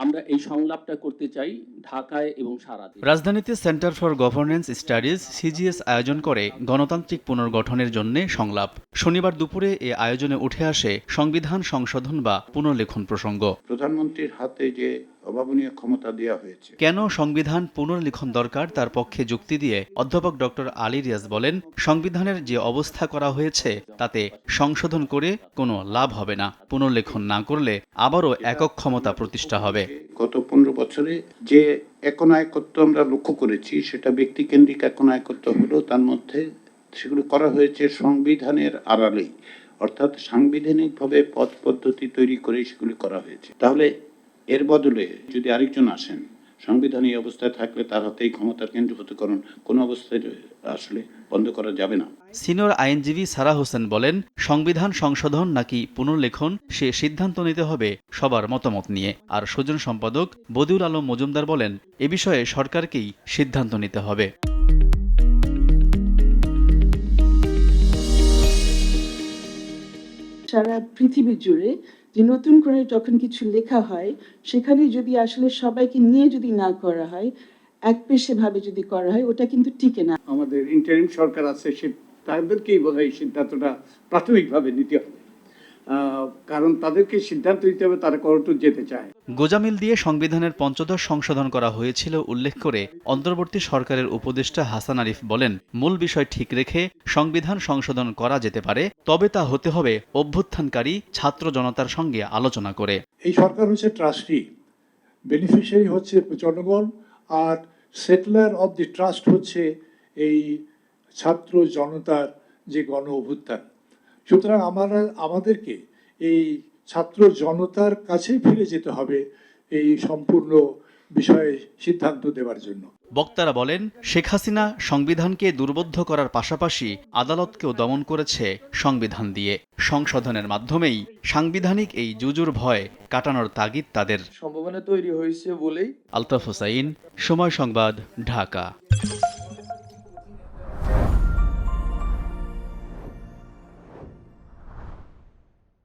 আমরা এই সংলাপটা করতে চাই ঢাকায় এবং সারা দেশে। রাজধানীতে centre for governance studies CGS আয়োজন করে গণতান্ত্রিক পুনর্গঠনের জন্য সংলাপ শনিবার দুপুরে এ আয়োজনে উঠে আসে সংবিধান সংশোধন বা পুনর্লেখন প্রসঙ্গ প্রধানমন্ত্রীর হাতে যে অভাবনীয় ক্ষমতা দেওয়া হয়েছে। কেন সংবিধান পুনর্লিখন দরকার? তার পক্ষে যুক্তি দিয়ে অধ্যাপক ডক্টর আলী রিয়াজ বলেন সংবিধানের যে অবস্থা করা হয়েছে তাতে সংশোধন করে কোনো লাভ হবে না। পুনর্লেখন না করলে আবারও একক ক্ষমতা প্রতিষ্ঠা হবে। গত পনেরো বছরে যে একনায়কত্ব আমরা লক্ষ্য করেছি সেটা ব্যক্তি ব্যক্তিকেন্দ্রিক একনায়কত্ব হলো তার মধ্যে সেগুলো করা হয়েছে সংবিধানের আড়ালেই। অর্থাৎ সাংবিধানিকভাবে পথ পদ্ধতি তৈরি করে সেগুলি করা হয়েছে। তাহলে এর বদলে যদি আরেকজন আসেন সংবিধান এই অবস্থায় থাকলে তার হাতেই ক্ষমতার কেন্দ্রীভূতকরণ কোনো অবস্থায় আসলে বন্ধ করা যাবে না। সিনিয়র আইনজীবী সারা হোসেন বলেন সংবিধান সংশোধন নাকি পুনর্লেখন সে সিদ্ধান্ত নিতে হবে সবার মতামত নিয়ে। আর সুজন সম্পাদক বদিউল আলম মজুমদার বলেন এ বিষয়ে সরকারকেই সিদ্ধান্ত নিতে হবে। সারা পৃথিবী জুড়ে যে নতুন করে যখন কিছু লেখা হয়, সেখানে যদি আসলে সবাইকে নিয়ে যদি না করা হয়, এক পেশে ভাবে যদি করা হয়, ওটা কিন্তু টিকে না। আমাদের ইন্টারিম সরকার আছে, সে তাদেরকেই বোধ হয় সিদ্ধান্তটা প্রাথমিকভাবে নিতে হবে। কারণ তাদেরকে সিদ্ধান্ত নিতে হবে তারা কতটুকু যেতে চায়। গোজামিল দিয়ে সংবিধানের পঞ্চদশ সংশোধন করা হয়েছিল উল্লেখ করে অন্তর্বর্তী সরকারের উপদেষ্টা হাসান আরিফ বলেন মূল বিষয় ঠিক রেখে সংবিধান সংশোধন করা যেতে পারে তবে তা হতে হবে অভ্যুত্থানকারী ছাত্র জনতার সঙ্গে আলোচনা করে। এই সরকার হচ্ছে ট্রাস্টি বেনিফিশিয়ারি হচ্ছে জনগণ আর সেটলার অব দি ট্রাস্ট হচ্ছে এই ছাত্র জনতার যে গণ অভ্যুত্থান সুতরাং আমরা আমাদেরকে এই ছাত্র জনতার কাছে ফিরে যেতে হবে এই সম্পূর্ণ বিষয়ে সিদ্ধান্ত দেওয়ার জন্য। বক্তারা বলেন শেখ হাসিনা সংবিধানকে দুর্বোধ্য করার পাশাপাশি আদালতকেও দমন করেছে সংবিধান দিয়ে। সংশোধনের মাধ্যমেই সাংবিধানিক এই জুজুর ভয় কাটানোর তাগিদ তাদের। সম্ভাবনা তৈরি হয়েছে বলেই আলতাফ হোসাইন সময় সংবাদ ঢাকা।